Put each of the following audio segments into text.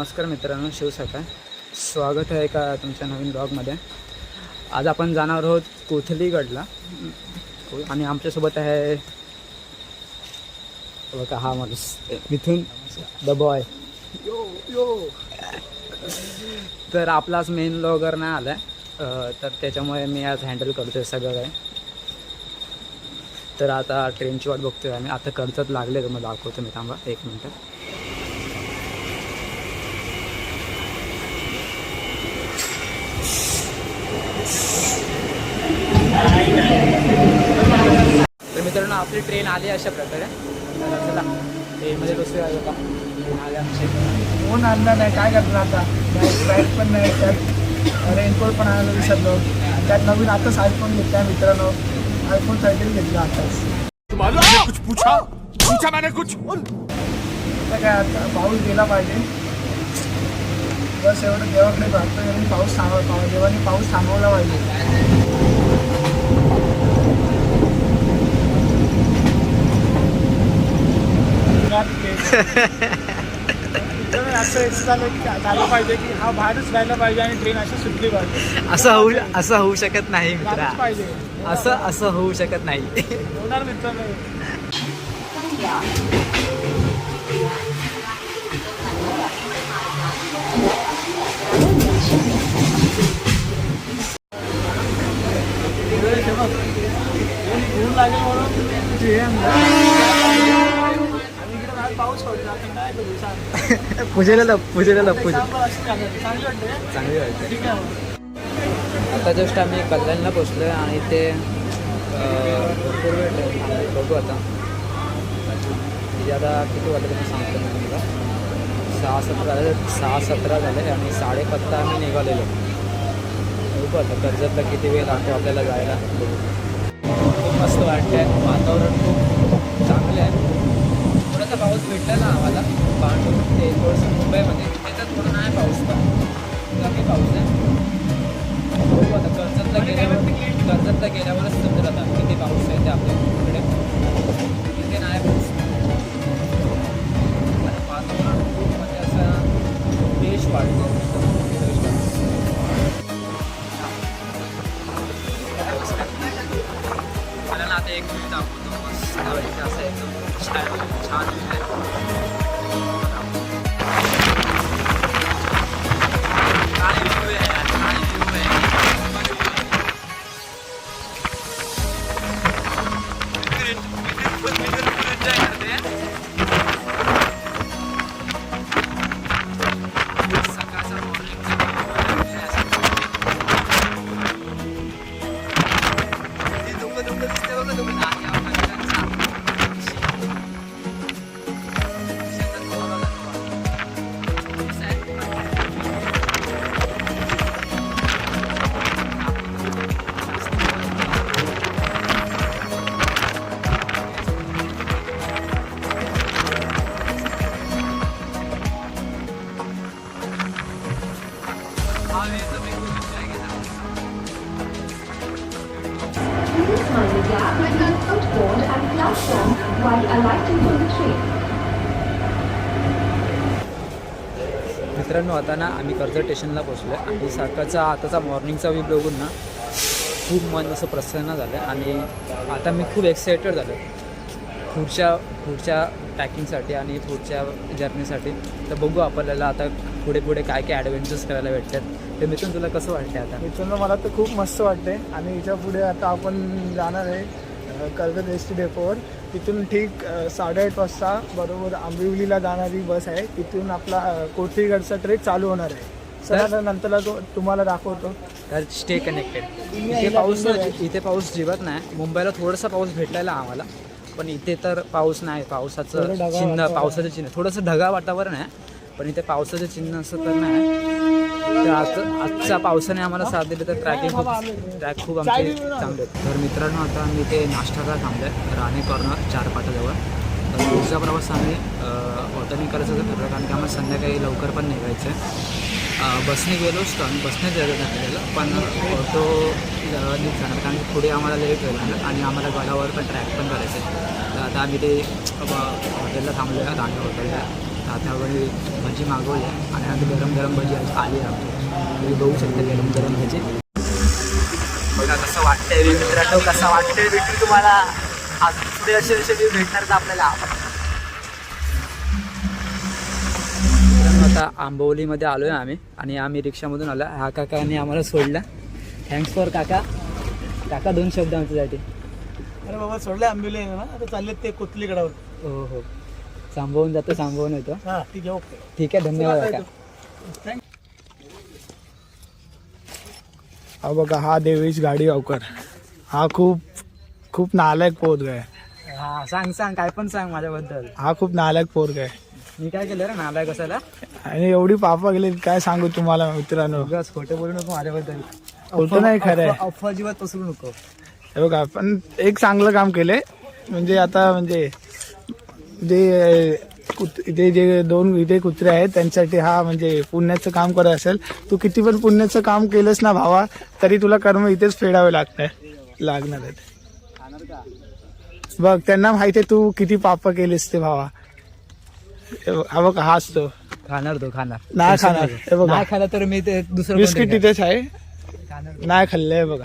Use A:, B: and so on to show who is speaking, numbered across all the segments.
A: नमस्कार मित्रांनो शिवसका स्वागत आहे का तुमच्या नवीन ब्लॉगमध्ये? आज आपण जाणार आहोत कोथलीगडला. आणि आमच्यासोबत आहे बघा हा माणूस. Mithun the boy. तर आपलाच मेन ब्लॉगर नाही आला आहे तर त्याच्यामुळे मी आज हँडल करतोय सगळं काय तर आता ट्रेनची वाट बघतोय आम्ही. आता कर्जत लागले तर मग दाखवतो मी थांबा एक मिनटं तर मित्रांनो आपली ट्रेन आली अशा प्रकारे. चला ट्रेनमध्ये बसूया का
B: फोन आणला नाही? काय करणार आता? फ्लाईट पण नाही त्यात रेनकोट पण आणायला विसरलो. त्यात नवीन आताच आयफोन घेतला मित्रांनो. आयफोन थर्टीन घेतला आताच.
C: मालूम है कुछ पूछा? पूछा मैंने कुछ?
B: आता काय आता पाऊस गेला पाहिजे. बस एवढं देवाकडे प्रार्थना करून पाऊस थांबवा देवाने पाऊस थांबवला पाहिजे. असं एक झालं की झालं पाहिजे की हा राहिला पाहिजे आणि ट्रेन अशी सुटली पाहिजे.
A: असं होऊ असं होऊ शकत नाही मित्रा.
B: पाहिजे.
A: असं असं होऊ शकत नाही.
B: होणार लागेल म्हणून ते हे आणलं. आणि इकडे बाहेर पाऊस पडला आता काय करू? सांग.
A: पूजेला लप पूजेला लप पूजे
B: चांगली वाटते
A: चांगली वाटते. आता जस्ट आम्ही कल्याणला पोचलो आहे आणि ते भरपूर वेळ. बघू आता. तिथे आता किती वाजले मी सांगतो मी तुला सहा सतरा झाले सहा सतरा झाले आणि साडेपाचला आम्ही निघालेलो. बघू आता कर्जतला किती वेळ लागतो आपल्याला जायला. खूप मस्त वाटतंय. वातावरण खूप चांगलं आहे. थोडासा पाऊस भेटला ना आम्हाला? पांडू ते थोडंसं मुंबईमध्ये. त्याच्यात थोडं नाही पाऊस पण कमी पाऊस आहे. बघू आता कर्जतला गेल्यावर कर्जतला गेल्यावरच समजेल आता किती पाऊस आहे ते आपल्या इकडे तिथे नाही पाऊस. आणि वातावरण खूप म्हणजे असं देश वाढतो. मला ना आता एक मिनिट दाखवतो मस्त असं एकदम छान मित्रांनो आता ना आम्ही कर्जत स्टेशनला पोचलो आहे आणि सकाळचा आताचा मॉर्निंगचा व्ह्यू बघून ना खूप मन असं प्रसन्न झालं. आणि आता मी खूप एक्सायटेड झालो पुढच्या पुढच्या पॅकिंगसाठी आणि पुढच्या जर्नीसाठी तर बघू आपल्याला आता पुढे पुढे काय काय ॲडव्हेंचर्स करायला भेटतात. ते मिथून तुला कसं वाटते आता?
B: मिथून मला तर खूप मस्त वाटते आणि याच्यापुढे आता आपण जाणार आहे कर्जत एस टी डेपोवर तिथून ठीक साडेआठ वाजता बरोबर आंबिवलीला जाणारी बस आहे. तिथून आपला कोथळीगडचा ट्रेक चालू होणार आहे. सर नंतरला तो तुम्हाला दाखवतो.
A: तर स्टे कनेक्टेड इथे पाऊस इथे पाऊस जिवत नाही. मुंबईला थोडासा पाऊस भेटलेला आम्हाला. पण इथे तर पाऊस नाही. पावसाचं चिन्ह. पावसाचं चिन्ह. थोडंसं ढगाळ वातावरण आहे. पण इथे पावसाचं चिन्ह असं तर नाही. तर आज आजच्या पावसाने आम्हाला साथ दिली तर ट्रॅकिंग खूप ट्रॅक खूप आमचे चांगले. तर मित्रांनो आता आम्ही इथे नाश्ताला थांबलो आहे राणे कॉर्नर चार पाटाजवळ तर पुढचा प्रवास आम्ही ऑटोनी करायचं ठरलं कारण की आम्हाला संध्याकाळी लवकर पण निघायचं. आहे बसने गेलो असतो आम्ही बसने जायचं ठरलेलं पण ऑटो नीट जाणार कारण की पुढे आम्हाला लेट होईल आणि आम्हाला गडावर पण ट्रॅक पण करायचं. आहे तर आता आम्ही ते हॉटेलला थांबलो आहे राणे हॉटेलला आता भजी मागवली आहे आणि आता गरम गरम भजी आली आहे आमची. तुम्ही बघू शकता गरम गरम भजी. बघा कसं वाटतंय मित्रांनो कसं वाटतंय भेटू तुम्हाला? आज पुढे असे असे व्ह्यू भेटणार का आपल्याला? आता आंबोलीमध्ये आलो आहे आम्ही आणि आम्ही रिक्षामधून आलो. हा काकाने आम्हाला सोडला. थँक्स फॉर काका. काका दोन शब्द आमच्यासाठी.
B: अरे बाबा सोडले आंबिवले ना? आता चालले ते कोथलीगडावर.
A: हो हो. सांभाळून जातो सांभाळून येतो.
B: हा ठीक आहे ओके
A: ठीक आहे धन्यवाद काका.
B: हा बघा हा देवेश गाडी गावकर हा खूप खूप नालायक पोरग आहे.
A: हा सांग सांग काय पण सांग माझ्याबद्दल.
B: हा खूप नालायक पोरग आहे.
A: मी काय केलं रे नालाय कसाला
B: आणि एवढी पापा गेली काय सांगू तुम्हाला मित्रांनो?
A: उगाच खोटं बोलू नको माझ्याबद्दल.
B: खोटं नाही खरं आहे.
A: अफवा- अफवा अजिबात पसरू नको.
B: हे बघा पण एक चांगलं काम केलंय. म्हणजे आता म्हणजे जे कुत- इथे जे दोन इथे कुत्रे आहेत त्यांच्यासाठी हा म्हणजे पुण्याचं काम करत असेल तू किती पण पुण्याचं काम केलंस ना भावा तरी तुला कर्म इथेच फेडावे लागतंय लागणार आहेत. बघ त्यांना माहिती आहे तू किती पाप केलीस ते भावा. हे बघ, हा हाच तो
A: खाणार तो खाणार.
B: नाही खाणार. हे बघा.
A: नाही खाणार तर मी ते दुसरं
B: बिस्किट
A: कोणतरी
B: तिथेच आहे.
A: खाणार
B: नाही खाल्लंय बघा.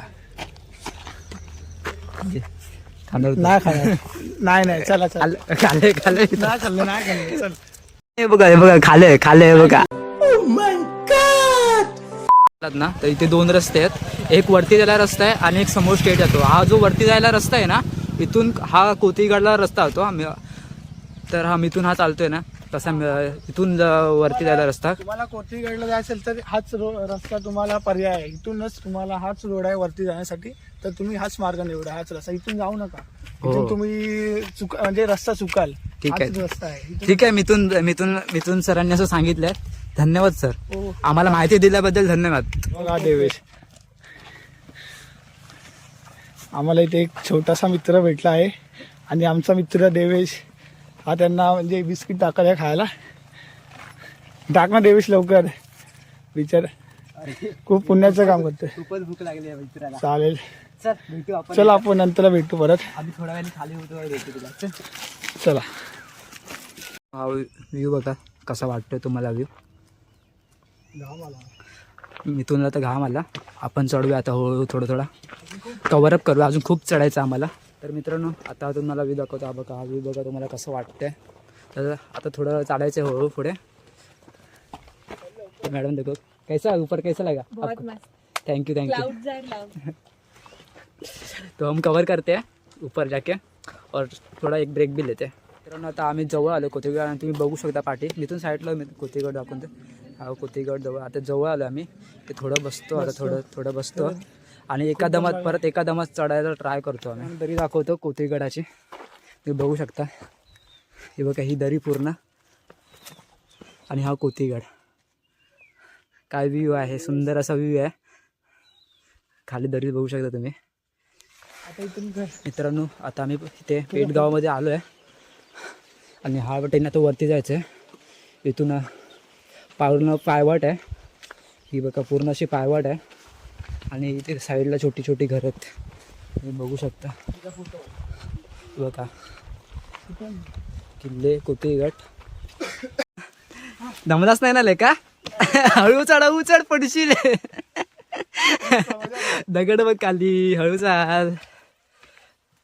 A: खाणार तो.
B: नाही खाणार. नाही नाही चला चला.
A: खाल्लं- खाल्लंय खाल्लंय
B: नाही खाल्लं नाही खाल्लं चल.
A: हे बघा हे बघा खाले खाले हे बघा. ना तर इथे दोन रस्ते आहेत. एक वरती जायला रस्ता आहे आणि एक समोर स्टेट जातो हा जो वरती जायला रस्ता आहे ना इथून हा कोतीगडला रस्ता होतो आम्ही तर हा मिथून हा चालतोय ना तसा इथून वरती जायला रस्ता.
B: तुम्हाला कोथीगडला जायचं असेल तर हाच रस्ता तुम्हाला पर्याय आहे. इथूनच तुम्हाला हाच रोड आहे वरती जाण्यासाठी तर तुम्ही हाच मार्ग निवडा हाच रस्ता. इथून जाऊ नका.
A: हो.
B: इथून तुम्ही चुक म्हणजे रस्ता चुकाल.
A: ठीक आहे.
B: रस्ता आहे.
A: ठीक आहे मिथून मिथून मिथून सरांनी असं सांगितलंय. धन्यवाद सर.
B: हो.
A: आम्हाला माहिती दिल्याबद्दल धन्यवाद
B: देवेश. आम्हाला इथे एक छोटासा मित्र भेटला आहे. आणि आमचा मित्र देवेश हा त्यांना म्हणजे बिस्किट टाकायला खायला. टाक ना देवेश लवकर. विचार. खूप पुण्याचं काम करतोय
A: खूपच भूक लागली आहे मित्राला.
B: चालेल.
A: चल भेटू आपण
B: चल आपण नंतर भेटू परत.
A: आम्ही थोड्या वेळाने खाली होतो भेटू तुला. चल.
B: चला.
A: हा व्ह्यू बघा कसा वाटतोय तुम्हाला व्ह्यू? मिथूनला तर घाम आला. आपण चढूया आता हळूहळू थोडं थोडा. कवरअप करूया अजून खूप चढायचं आम्हाला. तर मित्रांनो आता तुम्हाला व्ह्यू दाखवतो. हा बघा हा बघा तुम्हाला कसं वाटतंय. तर आता थोडं चालायचं आहे हळूहळू पुढे. मॅडम देखो कैसा ऊपर कैसा लगा?
D: बहुत मस्त.
A: Thank you thank you
D: clouds are love
A: तो हम कवर करते हैं ऊपर जाके. और थोड़ा एक ब्रेक भी लेते मित्रांनो आता आम्ही जवळ आलो कोथेगड आणि तुम्ही बघू शकता पाठी. मिथून साईडला कोथेगड दाखवून हा कोथेगड जवळ आता जवळ आलो आम्ही. ते थोडं बसतो आता थोडं थोडं बसतो. आणि एका दमात परत एका दमात चढायला ट्राय करतो आम्ही. दरी दाखवतो कोथेगडाची तुम्ही बघू शकता. हे बघा ही दरी पूर्ण. आणि हा कोथेगड काय व्ह्यू आहे? सुंदर असा व्ह्यू आहे. खाली दरी बघू शकता तुम्ही. मित्रांनो आता आम्ही इथे पेटगावामध्ये आलो आहे आणि हा वाटेने आता वरती जायचं आहे इथून पूर्ण पायवाट आहे. ही बघा पूर्ण अशी पायवाट आहे. आणि इथे साईडला छोटी छोटी घरं आहेत. तुम्ही बघू शकता. बघा. किल्ले कोतेगड दमदास नाही ना लेका? हळू चढ हळू चढ पडशील. दगड बघ खाली हळू चाल.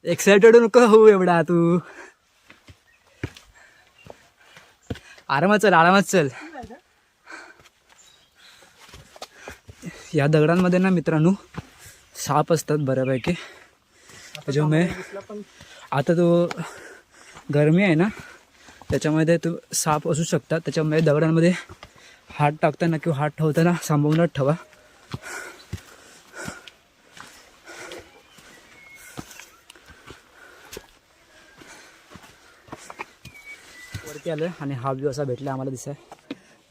A: एक्सायटेड नको होऊ एवढा तू. आरामात चल आरामात चल. या दगडांमध्ये ना मित्रांनो साप असतात बऱ्यापैकी. त्याच्यामुळे आता तो गरमी आहे ना त्याच्यामध्ये तो साप असू शकतात. त्याच्यामुळे दगडांमध्ये हात टाकताना किंवा हात ठेवताना सांभाळूनच ठेवा. वरती आलं आणि हा व्यू असा भेटला आम्हाला दिसाय.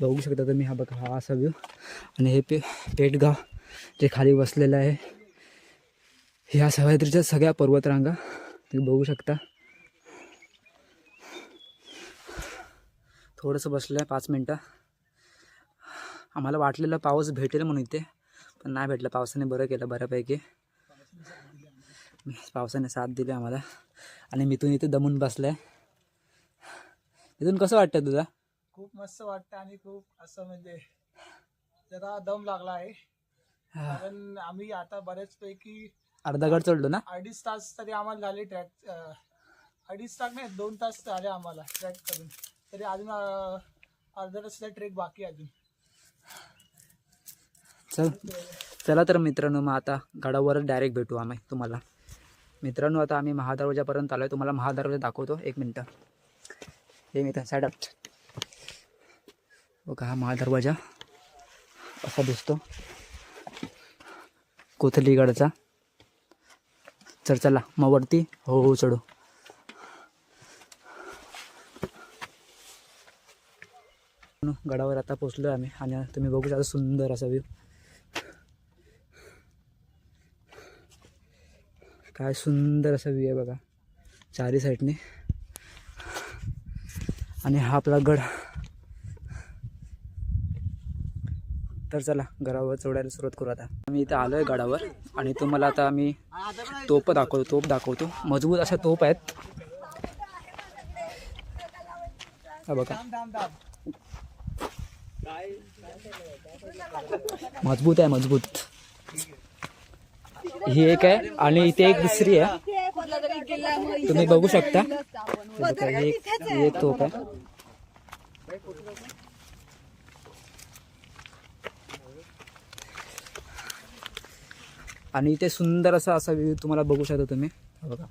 A: बघू शकता तुम्ही हा बघा हा असा व्ह्यू आणि हे पे पेटगाव जे खाली बसलेलं आहे ह्या सह्याद्रीच्या सगळ्या पर्वतरांगा तुम्ही बघू शकता. थोडंसं बसलं आहे पाच मिनटं. आम्हाला वाटलेलं पाऊस भेटेल म्हणून इथे पण नाही भेटलं. पावसाने बरं केलं बऱ्यापैकी. पावसाने साथ दिली आम्हाला. आणि मिथून इथे दमून बसलं आहे इथून कसं वाटतं तुला
B: खूप मस्त वाटतं आणि खूप असं म्हणजे जरा दम लागला आहे. कारण आम्ही आता बऱ्याचपैकी
A: अर्धा गड चढलो ना?
B: अडीच तास तरी आम्हाला झाले ट्रॅक अडीच तास नाही दोन तास झाले आम्हाला ट्रॅक करून. तरी अजून अर्धा तासचा ट्रेक बाकी अजून.
A: चल. चला तर मित्रांनो मग आता गडावरच डायरेक्ट भेटू आम्ही तुम्हाला. मित्रांनो आता आम्ही महादरवाजापर्यंत आलो आहे तुम्हाला महादरवाजा दाखवतो. एक मिनटं. हे मित्र साईड बघा हा महादरवाजा असा दिसतो. कोथलीगडचा. चल चला मग वरती हो हो चढू. गडावर आता पोचलो आम्ही आणि तुम्ही बघू शकता सुंदर असा व्ह्यू काय सुंदर असा व्ह्यू आहे बघा चारी साईडने आणि हा आपला गड तर चला गडावर चढायला सुरुवात करू आता. आम्ही इथं आलो आहे गडावर आणि तुम्हाला आता आम्ही तोप दाखवतो तोप दाखवतो. मजबूत अशा तोप आहेत. हा बघा. मजबूत आहे मजबूत. ही एक आहे आणि इथे एक दुसरी आहे. तुम्ही बघू शकता. ही एक ही एक तोप आहे. आणि इथे सुंदर असा असा व्ह्यू तुम्हाला बघू शकता तुम्ही. बघा.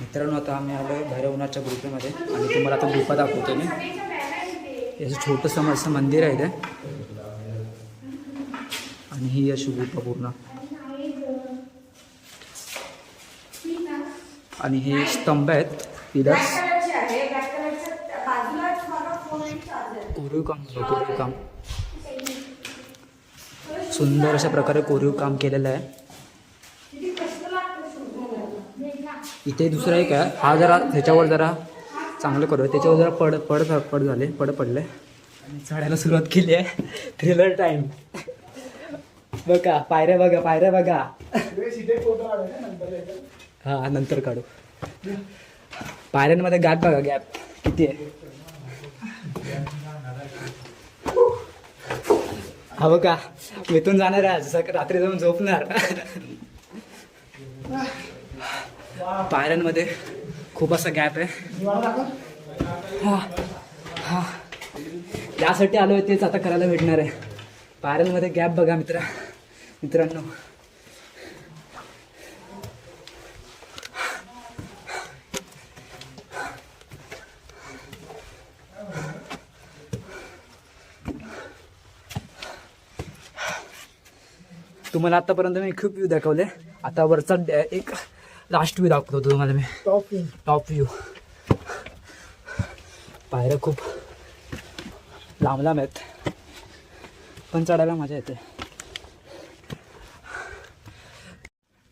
A: मित्रांनो आता आम्ही आलो आहे भैरवनाथच्या गुफेमध्ये आणि तुम्हाला आता गुफा दाखवतो मी. असं छोटंसं असं मंदिर आहे इथे. आणि ही अशी गुफा पूर्ण. आणि हे स्तंभ आहेत पिलर्स कोरीव काम कोरीव काम. सुंदर अशा प्रकारे कोरीव काम केलेलं आहे. इथे दुसरा एक आहे. हा जरा त्याच्यावर जरा चांगलं करू त्याच्यावर जरा पड पड पड झाले पड पडले. आणि चढायला सुरुवात केली आहे. थ्रिलर टाईम बघा पायऱ्या बघा पायऱ्या बघा.
B: हां नंतर
A: हा नंतर काढू. पायऱ्यांमध्ये गॅप बघा गॅप. किती आहे? हवं का? इथून जाणार आहे आज. सक- रात्री जाऊन झोपणार. पायऱ्यांमध्ये खूप असा गॅप आहे.
B: हां
A: हां. हा यासाठी आलो आहे तेच आता करायला भेटणार आहे. पायऱ्यांमध्ये गॅप बघा मित्र मित्रांनो. तुम्हाला आतापर्यंत मी खूप व्ह्यू दाखवले. आता वरचा एक लास्ट व्ह्यू दाखवतो तुम्हाला मी.
B: Top pin.
A: टॉप व्ह्यू पायऱ्या खूप लांब लांब आहेत. पण चढायला मजा येते.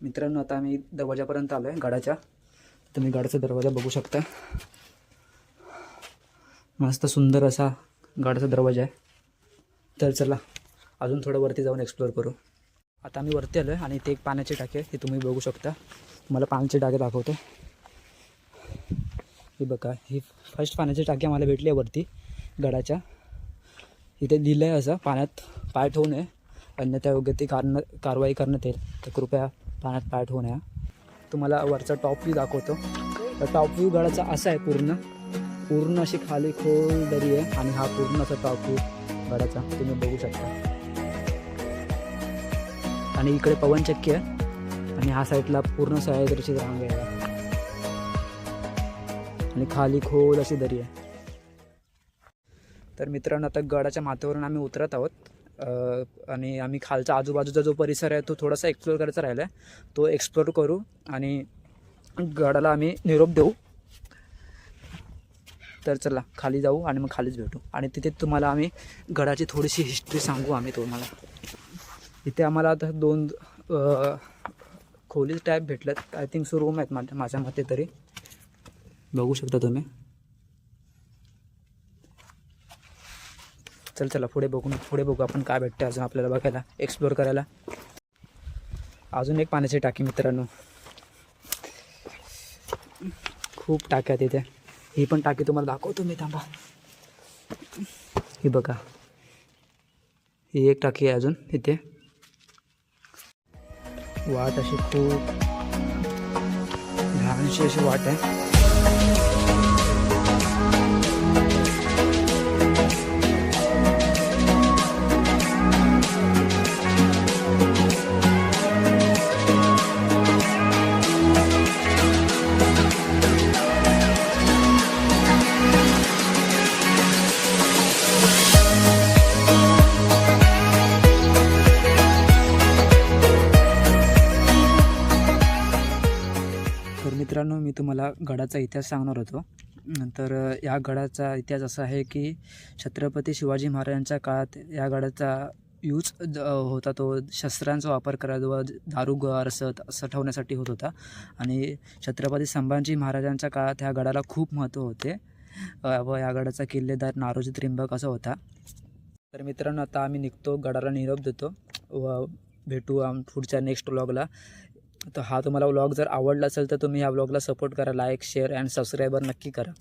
A: मित्रांनो आता आम्ही दरवाजापर्यंत आलो आहे गडाच्या. तुम्ही गडाचा दरवाजा बघू शकता. मस्त सुंदर असा गडाचा दरवाजा आहे. तर चला अजून थोडं वरती जाऊन एक्सप्लोअर करू. आता आम्ही वरती आलो आहे आणि इथे एक पाण्याची टाकी आहे हे तुम्ही बघू शकता. मला पाण्याची टाकी दाखवतो. ही बघा ही फर्स्ट पाण्याची टाकी आम्हाला भेटली आहे वरती गडाच्या. इथे लिहिलं आहे असं पाण्यात पाय ठेवू नये. अन्यथा योग्य ती कारण कारवाई करण्यात येईल तर कृपया पाण्यात पाय ठेवू नये. तुम्हाला वरचा टॉप व्ह्यू दाखवतो. तर टॉप व्ह्यू गडाचा असा आहे पूर्ण. पूर्ण अशी खाली खोल दरी आहे आणि हा पूर्ण असा टॉप व्ह्यू गडाचा. तुम्ही बघू शकता. आणि इकडे पवनचक्की आहे. आणि ह्या साईडला पूर्ण सह्याद्रीची रांग आहे. आणि खाली खोल अशी दरी आहे. तर मित्रांनो आता गडाच्या माथ्यावरून आम्ही उतरत आहोत. आणि आम्ही खालचा आजूबाजूचा जो परिसर आहे तो थोडासा एक्सप्लोर करायचा राहिला आहे तो एक्सप्लोर करू आणि गडाला आम्ही निरोप देऊ. तर चला खाली जाऊ आणि मग खालीच भेटू. आणि तिथे तुम्हाला आम्ही गडाची थोडीशी हिस्ट्री सांगू आम्ही तुम्हाला. इथे आम्हाला आता दोन खोलीच टाईप भेटल्यात. आय थिंक सो रूम आहेत माझ्या माझ्या मते तरी. बघू शकता तुम्ही. चल चला पुढे बघून पुढे बघू आपण काय भेटतं अजून आपल्याला बघायला एक्सप्लोअर करायला. अजून एक पाण्याची टाकी मित्रांनो. खूप टाक्या आहेत इथे. ही पण टाकी तुम्हाला दाखवतो मी थांबा. ही बघा. ही एक टाकी आहे अजून इथे. वाट अशी खूप लहानशी अशी वाट आहे गडाचा इतिहास सांगणार होतो. तर या गडाचा इतिहास असा आहे की छत्रपती शिवाजी महाराजांच्या काळात या गडाचा यूज ज- होता. तो शस्त्रांचा वापर करायचा व दारू असं ठेवण्यासाठी होत होता. आणि छत्रपती संभाजी महाराजांच्या काळात ह्या गडाला खूप महत्त्व होते. व या गडाचा किल्लेदार नारोजी त्रिंबक असा होता. तर मित्रांनो आता आम्ही निघतो. गडाला निरोप देतो. व भेटू आम पुढच्या नेक्स्ट व्लॉगला तर हा तुम्हाला व्लॉग जर आवडला असेल तर तुम्ही या व्लॉगला सपोर्ट करा. लाईक शेअर अँड सबस्क्राईबर नक्की करा.